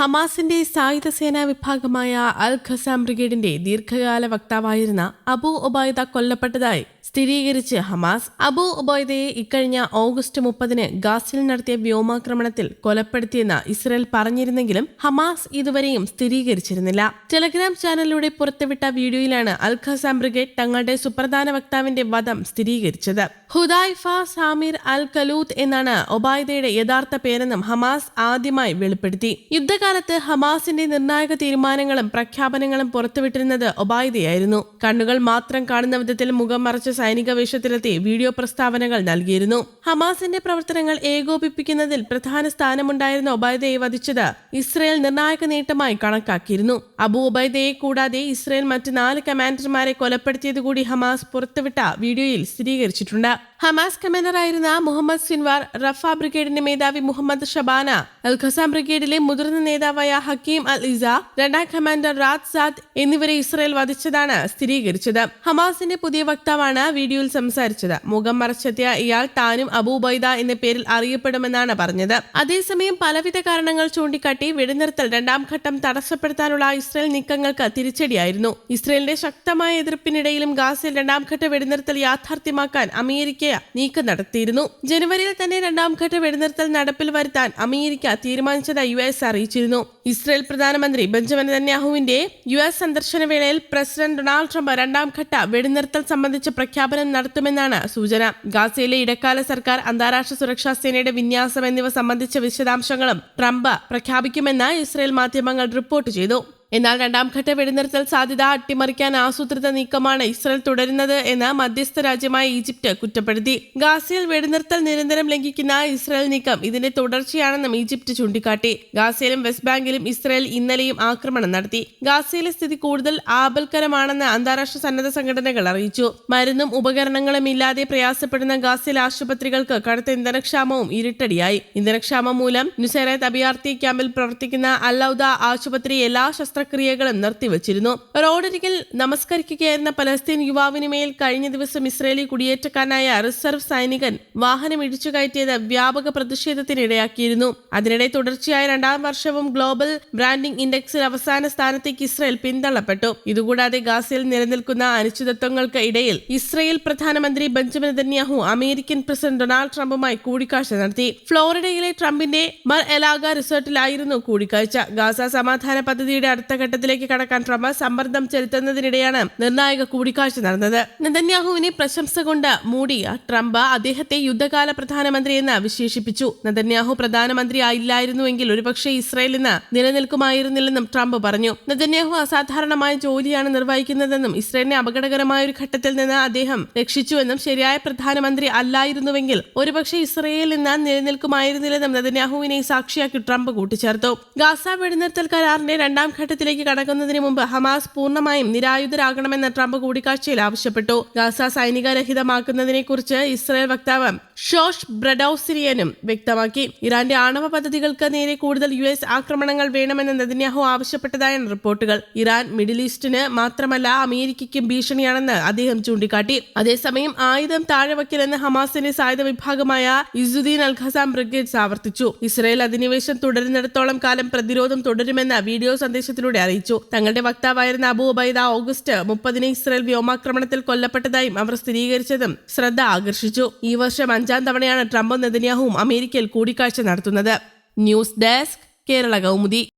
ഹമാസിന്റെ സായുധ സേനാ വിഭാഗമായ അൽ ഖസാം ബ്രിഗേഡിന്റെ ദീർഘകാല വക്താവായിരുന്ന അബു ഒബൈദ കൊല്ലപ്പെട്ടതായി സ്ഥിരീകരിച്ച് ഹമാസ് അബു ഒബോയ്ദയെ ഇക്കഴിഞ്ഞ ഓഗസ്റ്റ് മുപ്പതിന് ഗാസിൽ നടത്തിയ വ്യോമാക്രമണത്തിൽ കൊലപ്പെടുത്തിയെന്ന് ഇസ്രയേൽ പറഞ്ഞിരുന്നെങ്കിലും ഹമാസ് ഇതുവരെയും സ്ഥിരീകരിച്ചിരുന്നില്ല. ടെലഗ്രാം ചാനലിലൂടെ പുറത്തുവിട്ട വീഡിയോയിലാണ് അൽ ഖസാം ബ്രിഗേഡ് തങ്ങളുടെ സുപ്രധാന വക്താവിന്റെ വധം സ്ഥിരീകരിച്ചത്. ഹുദായ്ഫ സാമിർ അൽ കലൂത്ത് എന്നാണ് ഒബായ്ദയുടെ യഥാർത്ഥ പേരെന്നും ഹമാസ് ആദ്യമായി വെളിപ്പെടുത്തി. യുദ്ധകാലത്ത് ഹമാസിന്റെ നിർണായക തീരുമാനങ്ങളും പ്രഖ്യാപനങ്ങളും പുറത്തുവിട്ടിരുന്നത് ഒബായ്ദയായിരുന്നു കണ്ണുകൾ മാത്രം കാണുന്ന വിധത്തിൽ മുഖം മറച്ച സൈനിക വേഷത്തിലെത്തി വീഡിയോ പ്രസ്താവനകൾ നൽകിയിരുന്നു. ഹമാസിന്റെ പ്രവർത്തനങ്ങൾ ഏകോപിപ്പിക്കുന്നതിൽ പ്രധാന സ്ഥാനമുണ്ടായിരുന്ന ഒബൈദയെ വധിച്ചത് ഇസ്രയേൽ നിർണായക നേട്ടമായി കണക്കാക്കിയിരുന്നു. അബു ഒബൈദയെ കൂടാതെ ഇസ്രയേൽ മറ്റ് നാല് കമാൻഡർമാരെ കൊലപ്പെടുത്തിയത് കൂടി ഹമാസ് പുറത്തുവിട്ട വീഡിയോയിൽ സ്ഥിരീകരിച്ചിട്ടുണ്ട്. ഹമാസ് കമാൻഡറായിരുന്ന മുഹമ്മദ് സിൻവാർ റഫ ബ്രിഗേഡിന്റെ മേധാവി മുഹമ്മദ് ഷബാന അൽ ഖസാം ബ്രിഗേഡിലെ മുതിർന്ന നേതാവായ ഹക്കീം അൽ ഇസ രണ്ടാം കമാൻഡർ റാത്ത് സാദ് എന്നിവരെ ഇസ്രായേൽ വധിച്ചതാണ് സ്ഥിരീകരിച്ചത്. ഹമാസിന്റെ പുതിയ വക്താവാണ് വീഡിയോയിൽ സംസാരിച്ചത്. മുഖം മറച്ചെത്തിയ ഇയാൾ താനും അബൂബൈദ എന്ന പേരിൽ അറിയപ്പെടുമെന്നാണ് പറഞ്ഞത്. അതേസമയം പലവിധ കാരണങ്ങൾ ചൂണ്ടിക്കാട്ടി വെടിനിർത്തൽ രണ്ടാം ഘട്ടം തടസ്സപ്പെടുത്താനുള്ള ഇസ്രായേൽ നീക്കങ്ങൾക്ക് തിരിച്ചടിയായിരുന്നു. ഇസ്രായേലിന്റെ ശക്തമായ എതിർപ്പിനിടയിലും ഗാസയിൽ രണ്ടാം ഘട്ട വെടിനിർത്തൽ യാഥാർത്ഥ്യമാക്കാൻ അമേരിക്ക നീക്കം നടത്തിയിരുന്നു. ജനുവരിയിൽ തന്നെ രണ്ടാം ഘട്ട വെടിനിർത്തൽ നടപ്പിൽ വരുത്താൻ അമേരിക്ക തീരുമാനിച്ചതായി യു എസ് അറിയിച്ചിരുന്നു. ഇസ്രയേൽ പ്രധാനമന്ത്രി ബെഞ്ചമിൻ നെതന്യാഹുവിന്റെ യു എസ് സന്ദർശന വേളയിൽ പ്രസിഡന്റ് ഡൊണാൾഡ് ട്രംപ് രണ്ടാം ഘട്ട വെടിനിർത്തൽ സംബന്ധിച്ച പ്രഖ്യാപനം നടത്തുമെന്നാണ് സൂചന. ഗാസയിലെ ഇടക്കാല സർക്കാർ അന്താരാഷ്ട്ര സുരക്ഷാ സേനയുടെ വിന്യാസം എന്നിവ സംബന്ധിച്ച വിശദാംശങ്ങളും ട്രംപ് പ്രഖ്യാപിക്കുമെന്ന് ഇസ്രയേൽ മാധ്യമങ്ങൾ റിപ്പോർട്ട് ചെയ്തു. എന്നാൽ രണ്ടാം ഘട്ട വെടിനിർത്തൽ സാധ്യത അട്ടിമറിക്കാൻ ആസൂത്രിത നീക്കമാണ് ഇസ്രായേൽ തുടരുന്നത് എന്ന് മധ്യസ്ഥ രാജ്യമായ ഈജിപ്റ്റ് കുറ്റപ്പെടുത്തി. ഗാസയിൽ വെടിനിർത്തൽ നിരന്തരം ലംഘിക്കുന്ന ഇസ്രായേൽ നീക്കം ഇതിന്റെ തുടർച്ചയാണെന്നും ഈജിപ്റ്റ് ചൂണ്ടിക്കാട്ടി. ഗാസയിലും വെസ്റ്റ് ബാങ്കിലും ഇസ്രായേൽ ഇന്നലെയും ആക്രമണം നടത്തി. ഗാസയിലെ സ്ഥിതി കൂടുതൽ ആപൽക്കരമാണെന്ന് അന്താരാഷ്ട്ര സന്നദ്ധ സംഘടനകൾ അറിയിച്ചു. മരുന്നും ഉപകരണങ്ങളും ഇല്ലാതെ പ്രയാസപ്പെടുന്ന ഗാസയിലെ ആശുപത്രികൾക്ക് കടുത്ത ഇന്ധനക്ഷാമവും ഇരുട്ടടിയായി. ഇന്ധനക്ഷാമം മൂലം നുസൈറത്ത് അഭയാർത്ഥി ക്യാമ്പിൽ പ്രവർത്തിക്കുന്ന അല്ലൌദ ആശുപത്രി എല്ലാ ശസ്ത്രക്രിയകളും നിർത്തിവച്ചിരുന്നു റോഡരികിൽ നമസ്കരിക്കുകയായിരുന്ന പലസ്തീൻ യുവാവിന് മേൽ കഴിഞ്ഞ ദിവസം ഇസ്രയേലി കുടിയേറ്റക്കാരനായ റിസർവ് സൈനികൻ വാഹനം ഇടിച്ചു കയറ്റിയത് വ്യാപക പ്രതിഷേധത്തിനിടയാക്കിയിരുന്നു അതിനിടെ തുടർച്ചയായ രണ്ടാം വർഷവും ഗ്ലോബൽ ബ്രാൻഡിംഗ് ഇൻഡെക്സിൽ അവസാന സ്ഥാനത്തേക്ക് ഇസ്രയേൽ പിന്തള്ളപ്പെട്ടു. ഇതുകൂടാതെ ഗാസയിൽ നിലനിൽക്കുന്ന അനിശ്ചിതത്വങ്ങൾക്ക് ഇടയിൽ ഇസ്രയേൽ പ്രധാനമന്ത്രി Benjamin Netanyahu American president Donald ട്രംപുമായി കൂടിക്കാഴ്ച നടത്തി. ഫ്ലോറിഡയിലെ ട്രംപിന്റെ മർ എലാഗ റിസോർട്ടിലായിരുന്നു കൂടിക്കാഴ്ച. ഗാസ സമാധാന പദ്ധതിയുടെ അടുത്ത ഘട്ടത്തിലേക്ക് കടക്കാൻ ട്രംപ് സമ്മർദ്ദം ചെലുത്തുന്നതിനിടെയാണ് നിർണായക കൂടിക്കാഴ്ച നടന്നത്. നെതന്യാഹുവിനെ പ്രശംസ കൊണ്ട് മൂടിയ ട്രംപ് അദ്ദേഹത്തെ യുദ്ധകാല പ്രധാനമന്ത്രി എന്ന് വിശേഷിപ്പിച്ചു. നെതന്യാഹു പ്രധാനമന്ത്രി ആയില്ലായിരുന്നുവെങ്കിൽ ഒരുപക്ഷെ ഇസ്രയേൽ ഇന്ന് നിലനിൽക്കുമായിരുന്നില്ലെന്നും ട്രംപ് പറഞ്ഞു. നെതന്യാഹു അസാധാരണമായ ജോലിയാണ് നിർവഹിക്കുന്നതെന്നും ഇസ്രയേലിനെ അപകടകരമായ ഒരു ഘട്ടത്തിൽ നിന്ന് അദ്ദേഹം രക്ഷിച്ചുവെന്നും ശരിയായ പ്രധാനമന്ത്രി അല്ലായിരുന്നുവെങ്കിൽ ഒരുപക്ഷെ ഇസ്രയേൽ നിന്ന് നിലനിൽക്കുമായിരുന്നില്ലെന്നും നെതന്യാഹുവിനെ സാക്ഷിയാക്കി ട്രംപ് കൂട്ടിച്ചേർത്തു. ഗാസ വെടിനിർത്തൽ കരാറിന്റെ രണ്ടാം ഘട്ടത്തിലേക്ക് കടക്കുന്നതിന് മുമ്പ് ഹമാസ് പൂർണമായും നിരായുധരാകണമെന്ന് ട്രംപ് കൂടിക്കാഴ്ചയിൽ ആവശ്യപ്പെട്ടു. ഗാസ സൈനികരഹിതമാക്കുന്നതിനെക്കുറിച്ച് രഹിതമാക്കുന്നതിനെ കുറിച്ച് ഇസ്രായേൽ വക്താവ് ഷോഷ് ബ്രഡൌസിരിയനും വ്യക്തമാക്കി. ഇറാന്റെ ആണവ പദ്ധതികൾക്ക് നേരെ കൂടുതൽ യു എസ് ആക്രമണങ്ങൾ വേണമെന്ന് നെതന്യാഹു ആവശ്യപ്പെട്ടതായാണ് റിപ്പോർട്ടുകൾ. ഇറാൻ മിഡിൽ ഈസ്റ്റിന് മാത്രമല്ല അമേരിക്കയ്ക്കും ഭീഷണിയാണെന്ന് അദ്ദേഹം ചൂണ്ടിക്കാട്ടി. അതേസമയം ആയുധം താഴെ വയ്ക്കലെന്ന് ഹമാസിന്റെ സായുധ വിഭാഗമായ ഇസുദ്ദീൻ അൽ ഖസാം ബ്രിഗേഡ്സ് ആവർത്തിച്ചു. ഇസ്രായേൽ അധിനിവേശം തുടരുന്നിടത്തോളം കാലം പ്രതിരോധം തുടരുമെന്ന് വീഡിയോ സന്ദേശത്തിലൂടെ അറിയിച്ചു. തങ്ങളുടെ വക്താവായിരുന്ന അബു ഉബൈദ ഓഗസ്റ്റ് മുപ്പതിന് ഇസ്രയേൽ വ്യോമാക്രമണത്തിൽ കൊല്ലപ്പെട്ടതായും അവർ സ്ഥിരീകരിച്ചതും ശ്രദ്ധ ആകർഷിച്ചു. ഈ വർഷം അഞ്ചാം തവണയാണ് ട്രംപും നെതന്യാഹുവും അമേരിക്കയിൽ കൂടിക്കാഴ്ച നടത്തുന്നത്. News desk Kerala Kaumudi.